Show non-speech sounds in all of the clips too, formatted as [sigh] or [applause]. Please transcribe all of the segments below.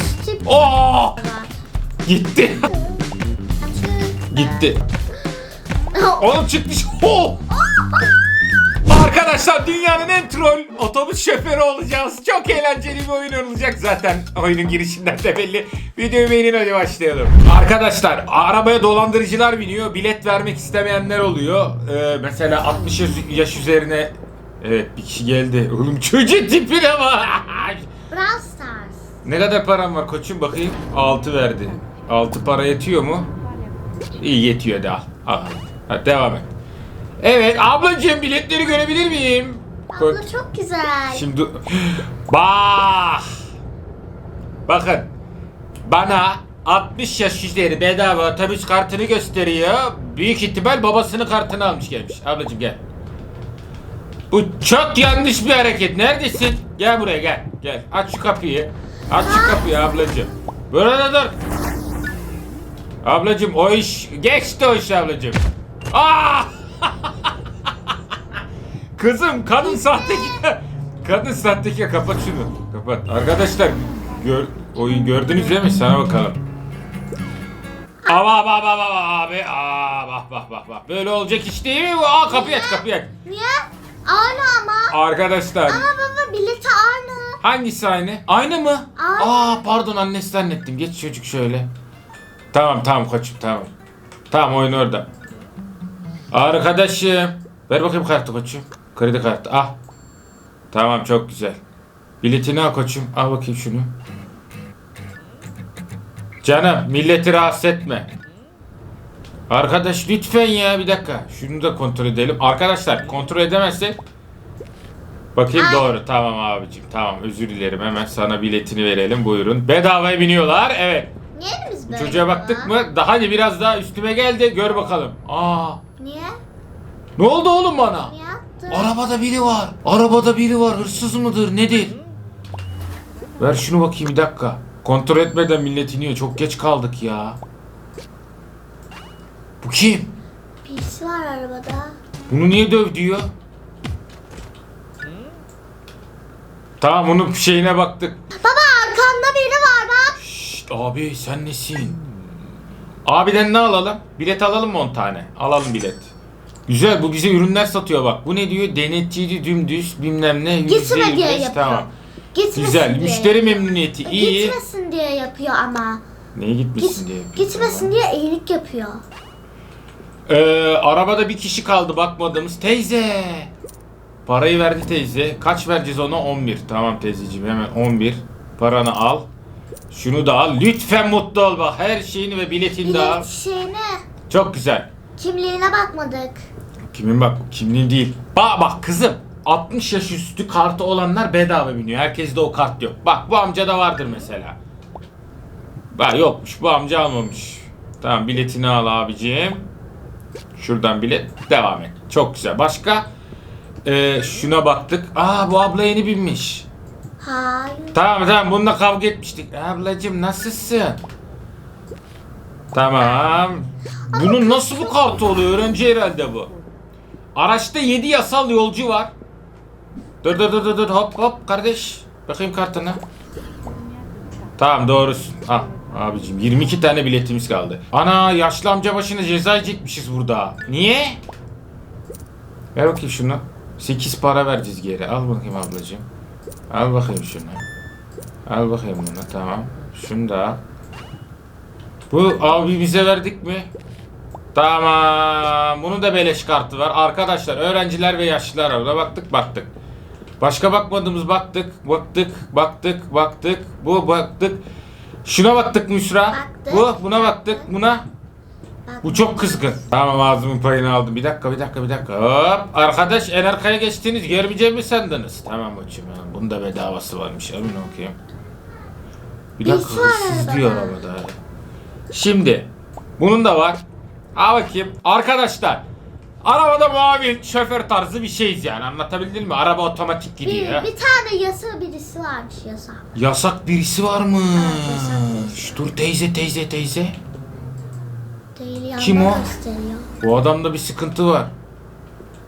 Tip Oo! Gitti. Gitti. [gasps] Oğlum çıkmış. [laughs] Oh! Arkadaşlar dünyanın en troll otobüs şoförü olacağız. Çok eğlenceli bir oyun olacak zaten. Oyunun girişinden de belli. Videoyu beğenin hadi başlayalım. Arkadaşlar arabaya dolandırıcılar biniyor. Bilet vermek istemeyenler oluyor. Ee, mesela 60 yaş- üzerine Evet bir kişi geldi. Oğlum çocuğun tipine bak. Stars. [laughs] Ne kadar param var koçum bakayım. 6 verdi. 6 para yetiyor mu? İyi yetiyor da al. al. Hadi devam et. Evet ablacığım biletleri görebilir miyim? Abla çok güzel. Şimdi bak. Bakın. Bana 60 yaş üzeri bedava otobüs kartını gösteriyor. Büyük ihtimal babasının kartını almış gelmiş. Ablacığım gel. Bu çok yanlış bir hareket. Neredesin? Gel buraya gel. Gel. Aç şu kapıyı. Aç şu kapıyı ablacığım. Burada dur. Ablacığım o iş geçti o iş ablacığım. Aa! [laughs] Kızım kadın sahtekar. Kadın sahtekar kapat şunu. Kapat. Arkadaşlar gör, oyun gördünüz değil mi? Sana bakalım. Aba aba aba aba abi. Aa bak bak bak bak. Böyle olacak iş değil mi bu? Aa kapıyı aç kapıyı aç. Niye? Aynı ama. Arkadaşlar Ama baba bileti aynı. Hangisi aynı? Aynı mı? Aa pardon annesi zannettim. Geç çocuk şöyle. Tamam tamam koçum tamam. Tamam oyun orada. Arkadaşım. Ver bakayım kartı koçum. Kredi kartı. Ah. Tamam çok güzel. Biletini al koçum. Al bakayım şunu. Canım milleti rahatsız etme. Arkadaş lütfen ya bir dakika. Şunu da kontrol edelim. Arkadaşlar kontrol edemezsek Bakayım Ay. doğru. Tamam abicim. Tamam özür dilerim. Hemen sana biletini verelim. Buyurun. Bedavaya biniyorlar. Evet. Niye biz böyle? Çocuğa baktık mı? Daha hadi biraz daha üstüme geldi. Gör bakalım. Aa. Niye? Ne oldu oğlum bana? Niye yaptın? Arabada biri var. Arabada biri var. Hırsız mıdır? Nedir? Ver şunu bakayım bir dakika. Kontrol etmeden millet iniyor. Çok geç kaldık ya. Bu kim? Birisi var arabada. Bunu niye döv diyor? Tamam bunun şeyine baktık. Baba arkanda biri var bak. Şşt abi sen nesin? Abiden ne alalım? Bilet alalım mı 10 tane? Alalım bilet. Güzel bu bize ürünler satıyor bak. Bu ne diyor? Denetçiydi dümdüz bilmem ne. Gitme %25, diye yapıyor. Tamam. Gitmesin Güzel. diye. Müşteri memnuniyeti iyi. Gitmesin diye yapıyor ama. Neye gitmesin Git, diye. gitmesin diye iyilik yapıyor. Ee, arabada bir kişi kaldı bakmadığımız. Teyze. Parayı verdi teyze. Kaç vereceğiz ona? 11. Tamam teyzeciğim hemen 11. Paranı al. Şunu da al. Lütfen mutlu ol bak. Her şeyini ve biletini de al. Şeyine. Çok güzel. Kimliğine bakmadık. Kimin bak kimliğin değil. Bak bak kızım 60 yaş üstü kartı olanlar bedava biniyor. Herkeste o kart yok. Bak bu amca da vardır mesela. Bak yokmuş bu amca almamış. Tamam biletini al abicim. Şuradan bilet devam et. Çok güzel. Başka? Ee, şuna baktık. Aa bu abla yeni binmiş. Hayır. Tamam tamam bununla kavga etmiştik. Ablacım nasılsın? Tamam. Bunun nasıl bu kartı oluyor? Öğrenci herhalde bu. Araçta 7 yasal yolcu var. Dur dur dur dur dur hop hop kardeş. Bakayım kartına. Tamam doğrusun. Al abicim 22 tane biletimiz kaldı. Ana yaşlı amca başına ceza yiyecekmişiz burada. Niye? Ver bakayım şunu. 8 para vereceğiz geri. Al bakayım ablacığım. Al bakayım şunu. Al bakayım bunu tamam. Şunu da al. Bu abi bize verdik mi? Tamam. Bunun da beleş kartı var. Arkadaşlar öğrenciler ve yaşlılar arada baktık baktık. Başka bakmadığımız baktık, baktık, baktık, baktık. Bu baktık. Şuna baktık Müsra. Baktık. Bu buna baktık. Buna. Bu çok kızgın. Tamam ağzımın payını aldım. Bir dakika bir dakika bir dakika. Hop. Arkadaş en arkaya geçtiniz. Görmeyeceğimi mi sandınız? Tamam hocam. Bunun da bedavası varmış. Emin okuyayım. Bir dakika var hırsız diyor arabada. Şimdi. Bunun da var. Ha bakayım. Arkadaşlar. Arabada muavin şoför tarzı bir şeyiz yani anlatabildim mi? Araba otomatik Bir, gidiyor. bir tane yasa birisi varmış yasa. Yasak birisi varmış. yasak birisi. Dur teyze teyze teyze. Değil Kim o? gösteriyor. Bu adamda bir sıkıntı var.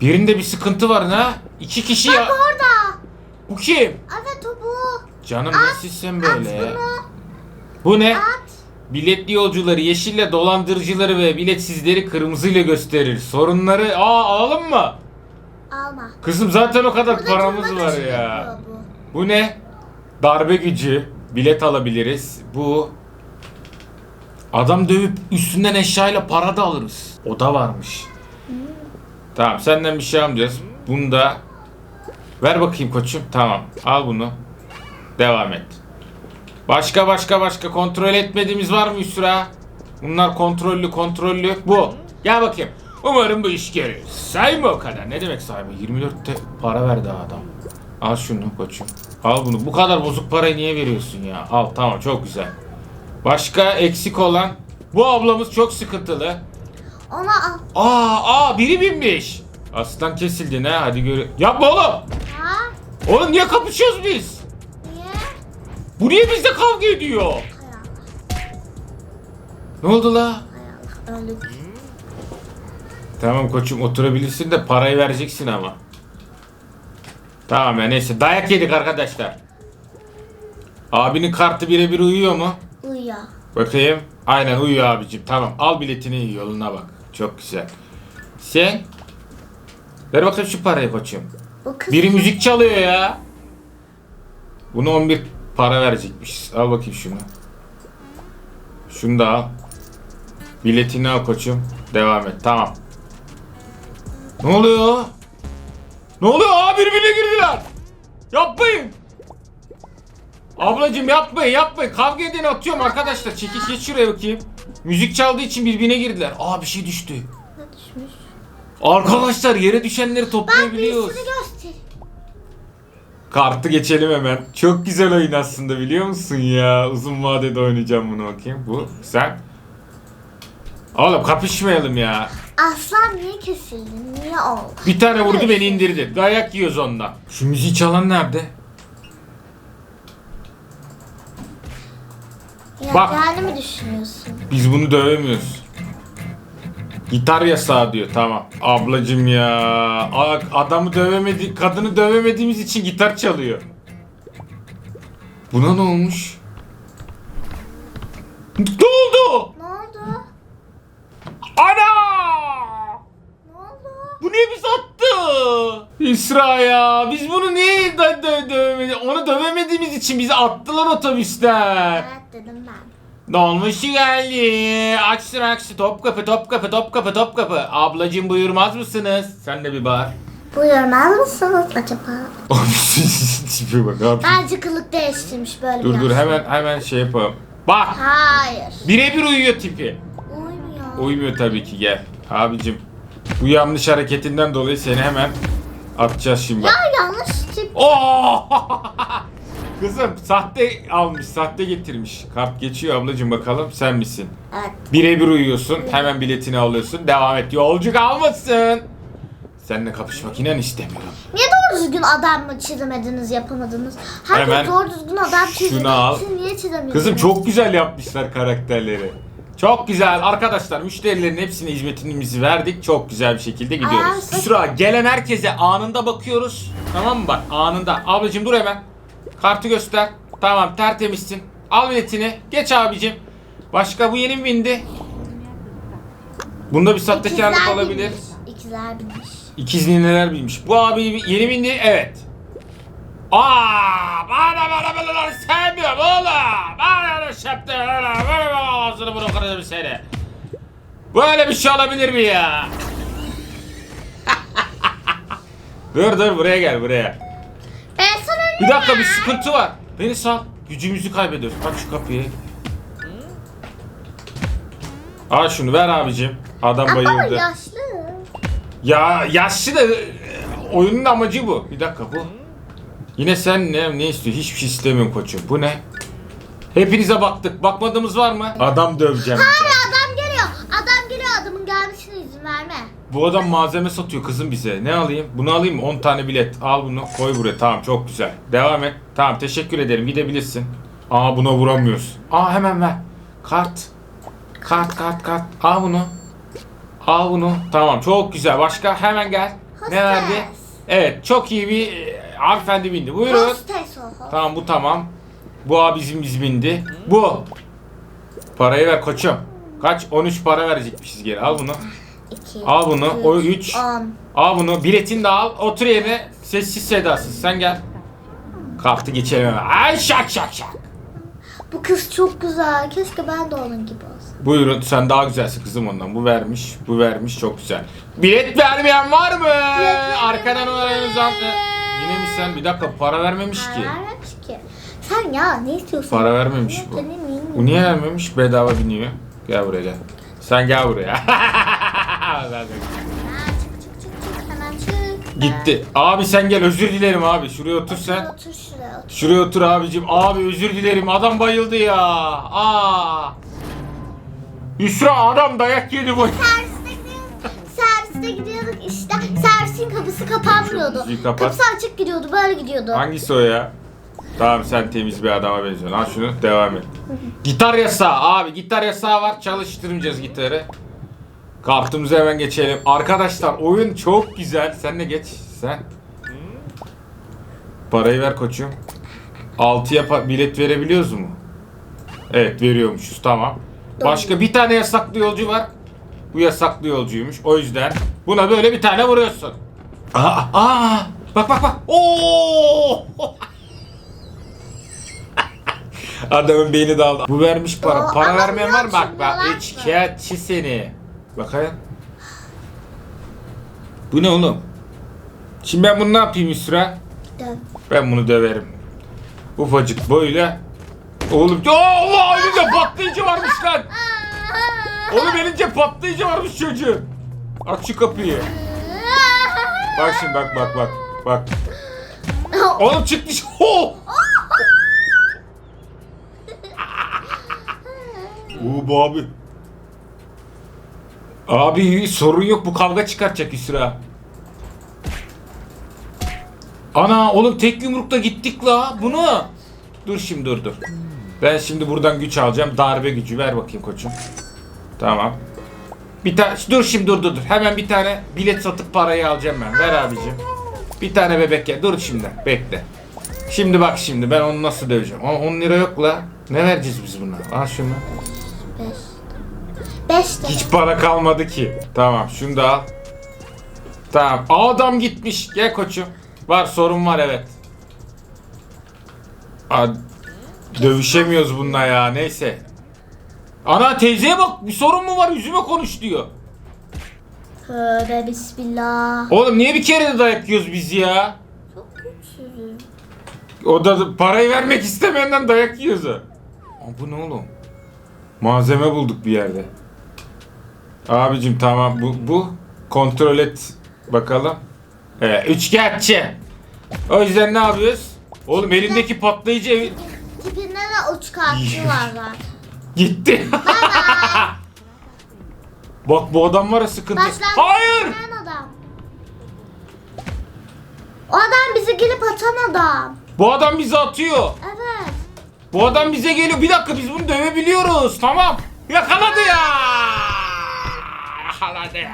Birinde bir sıkıntı var ne? İki kişi ya. Orada. Bu kim? Evet o bu. Canım At, nasıl sen At böyle? bunu. Bu ne? At. Biletli yolcuları yeşille dolandırıcıları ve biletsizleri kırmızıyla gösterir. Sorunları aa alalım mı? Alma. Kızım zaten o kadar Burada paramız var ya. bu. Bu ne? Darbe gücü. Bilet alabiliriz. Bu adam dövüp üstünden eşyayla para da alırız. O da varmış. Tamam senden bir şey almayacağız. Bunu da ver bakayım koçum. Tamam al bunu. Devam et. Başka başka başka kontrol etmediğimiz var mı Yusra? Bunlar kontrollü kontrollü. Bu. Gel bakayım. Umarım bu iş görür. Sayma o kadar. Ne demek sayma? 24'te para verdi adam. Al şunu koçum. Al bunu. Bu kadar bozuk parayı niye veriyorsun ya? Al tamam çok güzel. Başka eksik olan. Bu ablamız çok sıkıntılı. Onu al. Aa aa biri binmiş. Aslan kesildi ne? Hadi gör. Yapma oğlum. Ha? Oğlum niye kapışıyoruz biz? Niye? Bu niye bizle kavga ediyor? Ne oldu la? Öldük. Tamam koçum oturabilirsin de parayı vereceksin ama. Tamam ya neyse dayak yedik arkadaşlar. Abinin kartı birebir uyuyor mu? Bakayım. Aynen uyuyor abicim. Tamam al biletini yoluna bak. Çok güzel. Sen? Ver bakayım şu parayı koçum. Bu kız. Biri müzik çalıyor ya. Bunu 11 para verecekmiş. Al bakayım şunu. Şunu da al. Biletini al koçum. Devam et. Tamam. Ne oluyor? Ne oluyor? Aa birbirine girdiler. Yapmayın. Ablacım yapmayın yapmayın. Kavga edin atıyorum arkadaşlar. Çekiş geç şuraya bakayım. Müzik çaldığı için birbirine girdiler. Aa bir şey düştü. Ne düşmüş? Arkadaşlar yere düşenleri Ben toplayabiliyoruz. birisini göster. Kartı geçelim hemen. Çok güzel oyun aslında biliyor musun ya? Uzun vadede oynayacağım bunu bakayım. Bu sen. Oğlum kapışmayalım ya. Aslan niye kesildi? Niye oldu? Bir tane vurdu beni indirdi. Dayak yiyoruz ondan. Şu müziği çalan nerede? Bak. yani mi düşünüyorsun? Biz bunu dövemiyoruz. Gitar yasağı diyor tamam. Ablacım ya. A- Adamı dövemedi, kadını dövemediğimiz için gitar çalıyor. Buna ne olmuş? Ne oldu? Ne oldu? Ana! Ne oldu? Bu niye biz attı? İsra ya. Biz bunu niye dö- dö- dövemedi? Onu dövemediğimiz için bizi attılar otobüsten. Evet dedim ben. Dolmuş geldi. Aksın aksın. Top kapı top kapı top kapı top kapı. Ablacım buyurmaz mısınız? Sen de bir bağır. Buyurmaz mısınız acaba? [laughs] Tipe bak abi. Bence kılık değiştirmiş böyle Dur biraz. dur hemen hemen şey yapalım. Bak Hayır. birebir uyuyor tipi. Uymuyor. Uymuyor tabii ki gel. Abicim bu yanlış hareketinden dolayı seni hemen atacağız şimdi. Ya yanlış tip. Oo! [laughs] Kızım sahte almış, sahte getirmiş. Kart geçiyor ablacığım bakalım sen misin? Evet. Birebir uyuyorsun, hemen biletini alıyorsun, devam et. Yolcu kalmasın. Seninle kapışmak inan istemiyorum. Niye doğru düzgün adam mı çizemediniz yapamadınız? Herkes Hemen doğru düzgün adam şunu al. Siz niye çizemiyorsunuz? Kızım çok güzel yapmışlar karakterleri. Çok güzel arkadaşlar müşterilerin hepsine hizmetimizi verdik. Çok güzel bir şekilde Aa, gidiyoruz. sen- Sıra gelen herkese anında bakıyoruz. Tamam mı bak anında. Ablacığım dur hemen. Kartı göster. Tamam tertemizsin. Al biletini. Geç abicim. Başka bu yeni mi bindi? Bunda bir sahtekarlık İkizler olabilir. binmiş. İkizler binmiş. İkiz nineler bilmiş. Bu abi yeni bindi. Evet. Aa, bana bana bana sevmiyorum oğlum. Bana bana şaptı. Bana ağzını bunu kırarım seni. Böyle bir şey olabilir mi ya? [laughs] dur dur buraya gel buraya. Ben sana Bir dakika bir sıkıntı var. Beni sal. Gücümüzü kaybediyoruz. Aç şu kapıyı. Al şunu ver abicim. Adam Ama bayıldı. yaşlı. Ya yaşlı da e, oyunun amacı bu. Bir dakika bu. Yine sen ne ne istiyor? Hiçbir şey istemiyorum koçum. Bu ne? Hepinize baktık. Bakmadığımız var mı? Adam döveceğim. Hayır adam geliyor. Adam geliyor adamın gelmesine izin verme. Bu adam malzeme satıyor kızım bize. Ne alayım? Bunu alayım mı? 10 tane bilet. Al bunu koy buraya. Tamam çok güzel. Devam et. Tamam teşekkür ederim. Gidebilirsin. Aa buna vuramıyoruz. Aa hemen ver. Kart. Kart kart kart. Al bunu. Al bunu. Tamam çok güzel. Başka hemen gel. Ne verdi? Evet çok iyi bir hanımefendi bindi. Buyurun. Tamam bu tamam. Bu abi bizim biz bindi. Bu. Parayı ver koçum. Kaç? 13 para verecekmişiz geri. Al bunu. 2, Al bunu. O 3. 10. Al bunu. Biletini de al. Otur yerine. Sessiz sedasız. Sen gel. Kalktı geçelim hemen. Ay şak şak şak. Bu kız çok güzel. Keşke ben de onun gibi olsam. Buyurun sen daha güzelsin kızım ondan. Bu vermiş. Bu vermiş çok güzel. Bilet vermeyen var mı? Arkadan numaranızı al. Yine mi sen? Bir dakika para vermemiş ki. Para vermemiş ki. Sen ya ne istiyorsun? Para vermemiş bu. Bu niye vermemiş? Bedava biniyor. Gel buraya gel. Sen gel buraya. [laughs] Ha, çık çık çık çık hemen çık. Gitti. Abi sen gel özür dilerim abi. Şuraya otur sen. Otur şuraya otur. Şuraya otur abicim. Abi özür dilerim. Adam bayıldı ya. Aa. Yusra adam dayak yedi bu. Serviste gidiyorduk. Serviste gidiyorduk işte. Servisin kapısı kapanmıyordu. Müziği kapat. Kapısı açık gidiyordu. Böyle gidiyordu. Hangisi o ya? Tamam sen temiz bir adama benziyorsun. Al şunu devam et. gitar yasağı abi. Gitar yasağı var. Çalıştırmayacağız gitarı. Kartımıza hemen geçelim. Arkadaşlar oyun çok güzel. Sen de geç. Sen. Parayı ver koçum. 6'ya pa- bilet verebiliyoruz mu? Evet veriyormuşuz tamam. Başka bir tane yasaklı yolcu var. Bu yasaklı yolcuymuş. O yüzden buna böyle bir tane vuruyorsun. Aa, aa, bak bak bak. Oo! [laughs] Adamın beyni daldı. Bu vermiş para. Oo, para ama vermeyen var mı? Bak bak. söylüyorlar Şikayetçi seni. Bakayım. Bu ne oğlum? Şimdi ben bunu ne yapayım? Dön. Ben bunu döverim. Ufacık böyle. Oğlum Ya Allah elinde patlayıcı varmış lan. [laughs] Oğlum elinde patlayıcı varmış çocuğun. Aç şu kapıyı. Bak şimdi bak bak bak. Bak. [laughs] Oğlum çıkmış. Ho! Oo bu abi. Abi sorun yok bu kavga çıkartacak Yusra. Ana oğlum tek yumrukta gittik la bunu. Dur şimdi dur dur. Ben şimdi buradan güç alacağım. Darbe gücü ver bakayım koçum. Tamam. Bir tane dur şimdi dur dur dur. Hemen bir tane bilet satıp parayı alacağım ben. Ver abicim. Bir tane bebek ya. Dur şimdi. Bekle. Şimdi bak şimdi ben onu nasıl döveceğim. Ama 10 lira yok la. Ne vereceğiz biz buna? Al şunu. 5. 5 de. Hiç para kalmadı ki. Tamam şunu da al. Tamam. Adam gitmiş. Gel koçum. Var sorun var evet. Aa, dövüşemiyoruz bununla ya neyse. Ana teyzeye bak bir sorun mu var yüzüme konuş diyor. Tövbe bismillah. Oğlum niye bir kere de dayak yiyoruz biz ya? Çok güçsüzüm. O da parayı vermek istemeyenden dayak yiyoruz ha. Aa, bu ne oğlum? Malzeme bulduk bir yerde. Abicim tamam bu bu kontrol et bakalım. Evet, üçkağıtçı. O yüzden ne yapıyoruz? Oğlum elindeki patlayıcı evi Tipinde de uç kartı var [laughs] zaten. Gitti. [laughs] Bak bu adam var ya sıkıntı. Başlangıç Hayır! Adam. O adam bizi gelip atan adam. Bu adam bizi atıyor. Evet. Bu adam bize geliyor. Bir dakika biz bunu dövebiliyoruz. Tamam. Yakaladı ya. Yakaladı ya.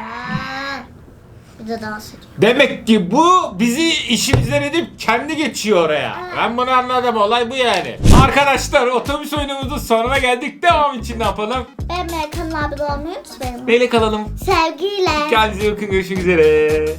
De dans ediyor. Demek ki bu bizi işimizden edip kendi geçiyor oraya. Ben bunu anladım. Olay bu yani. Arkadaşlar otobüs oyunumuzun sonuna geldik. Devam için ne yapalım? Ben Melkan abi olmuyor musun benim? Neyle kalalım? Sevgiyle. Kendinize bakın. Görüşmek üzere.